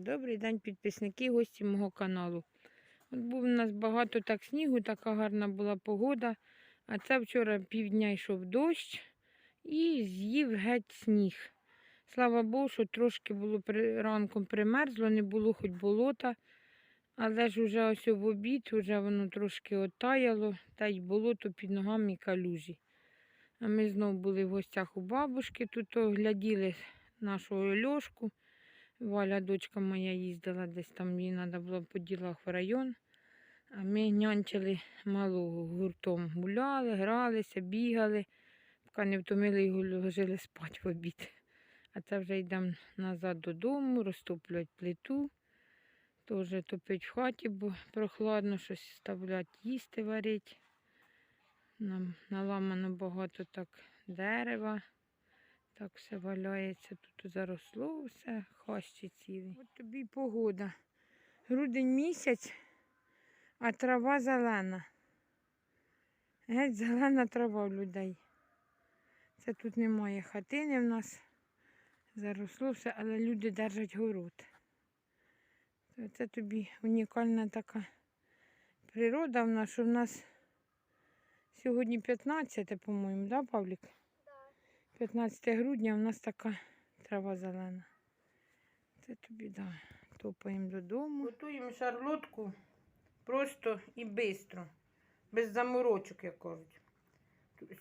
Добрий день, підписники, гості мого каналу. От був у нас багато так снігу, така гарна була погода. А це вчора півдня йшов дощ і з'їв геть сніг. Слава Богу, що трошки було ранком примерзло, не було хоч болота. Але ж уже ось в обід, вже воно трошки оттаяло, та й болото під ногами калюжі. А ми знову були в гостях у бабушки, тут огляділи нашу Льошку. Валя, дочка моя, їздила десь там, їй треба було по ділах в район. А ми нянчили малого гуртом. Гуляли, гралися, бігали, поки не втомили і ложили спати в обід. А це вже йдемо назад додому, розтоплювати плиту. Теж топить в хаті, бо прохладно щось вставлять, їсти варить. Нам наламано багато так дерева. Так все валяється, тут заросло все, хащі цілі. От тобі погода. Грудень місяць, а трава зелена. Геть зелена трава в людей. Це тут немає хатини в нас. Заросло все, але люди держать город. Це тобі унікальна така природа в нас, що в нас сьогодні 15, по-моєму, да, Павлік? 15 грудня у нас така трава зелена. Це тобі да. Топаємо додому. Готуємо шарлотку просто і швидко, без заморочок, як кажуть.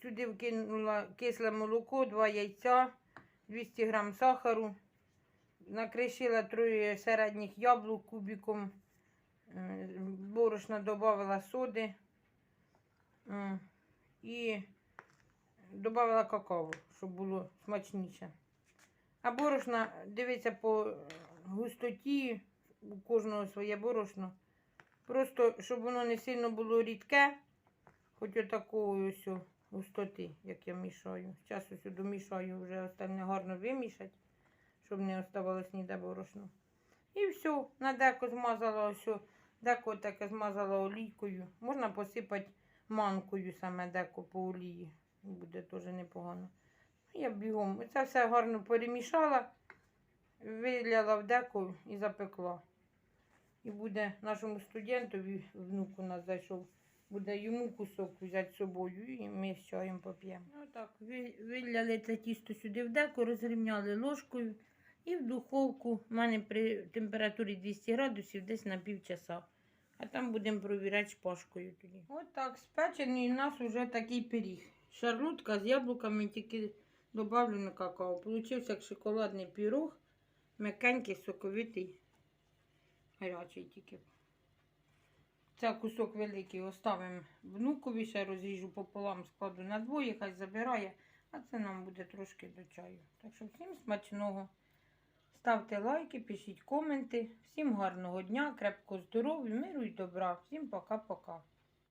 Сюди вкинула кисле молоко, два яйця, 200 грам сахару, накришила троє середніх яблук кубиком, е, борошна додавала соди і додавала какао, щоб було смачніше. А борошна, дивиться по е, густоті, у кожного своє борошно. Просто, щоб воно не сильно було рідке, хоч отакої ось густоти, як я мішаю. Зараз ось домішаю вже остальне гарно вимішати, щоб не оставалось ніде борошно. І все, на деко змазала ось, деко таке змазала олійкою. Можна посипати манкою саме деко по олії. Буде теж непогано. Я бігом. Це все гарно перемішала, виляла в деко і запекла. І буде нашому студентові, внук у нас зайшов, буде йому кусок взяти з собою і ми з чаєм поп'ємо. Отак, ви- виляли це тісто сюди в деко, розрівняли ложкою і в духовку. У мене при температурі 200 градусів десь на півчаса. А там будемо провіряти шпажкою тоді. Отак, спечений у нас вже такий пиріг. Шарлотка з яблуками тільки добавлено какао. Получився як шоколадний пірог, м'якенький, соковитий, гарячий тільки. Це кусок великий оставимо внукові, ще розріжу пополам, складу на двоє, хай забирає, а це нам буде трошки до чаю. Так що всім смачного. Ставте лайки, пишіть коменти. Всім гарного дня, крепкого здоров'я, миру і добра. Всім пока-пока.